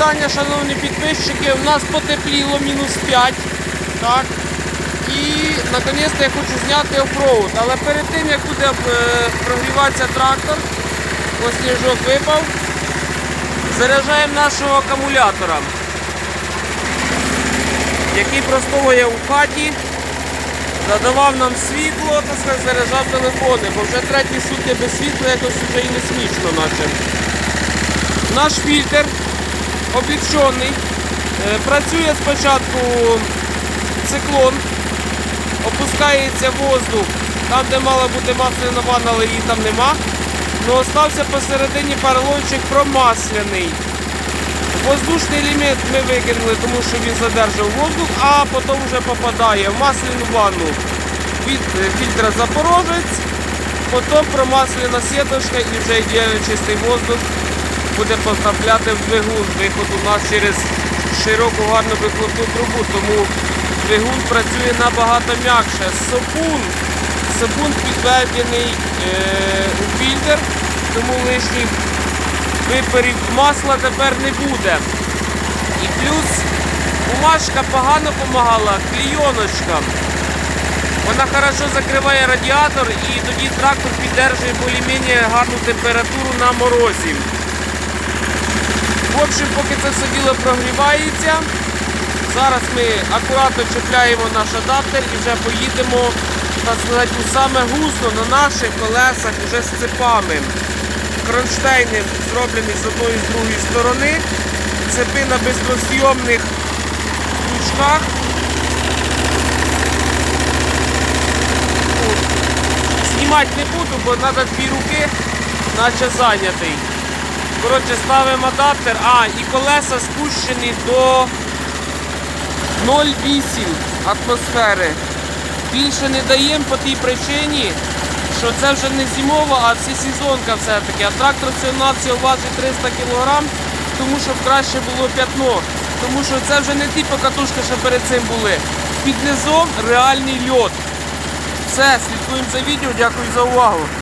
вітання, шановні підписчики. У нас потепліло мінус 5. Так. І наконець-то я хочу зняти офроуд. Але перед тим як буде е, прогріватися трактор, ось сніжок випав, заряджаємо нашого акумулятора, який простоює у хаті, задавав нам світло, так заряджав телефони, бо вже треті сутки без світла якось вже і не смішно наче. Наш фільтр облегчений. Е, Працює спочатку циклон, опускається воздух, там де мала бути масляна ванна, але її там нема. Ну остався посередині поролончик промасляний. Воздушний елемент ми викинули, тому що він задержав воздух, а потім вже попадає в масляну ванну від е, фільтра Запорожець, потім промаслена сіточка і вже ідеально чистий воздух буде потрапляти в двигун. Виход у нас через широку гарну вихлопну трубу, тому двигун працює набагато м'якше. Сопун, сопун підведений е, у фільтр, тому лишніх випарів масла тепер не буде. І плюс бумажка погано допомагала, клійоночка. Вона хорошо закриває радіатор і тоді трактор підтримує більш-менш гарну температуру на морозі. В общем, поки це все діло прогрівається, зараз ми акуратно чіпляємо наш адаптер і вже поїдемо так сказати, саме гусло на наших колесах вже з цепами. Кронштейни зроблені з одної і з другої сторони. Цепи на безпросйомних крючках. Знімати не буду, бо треба дві руки, наче зайнятий. Коротше, ставимо адаптер, а, і колеса спущені до 0,8 атмосфери. Більше не даємо по тій причині, що це вже не зимова, а всесезонка все-таки. А трактор всього важить 300 кг, тому що краще було п'ятно. Тому що це вже не ті покатушки, що перед цим були. Під низом реальний льот. Все, слідкуємо за відео, дякую за увагу.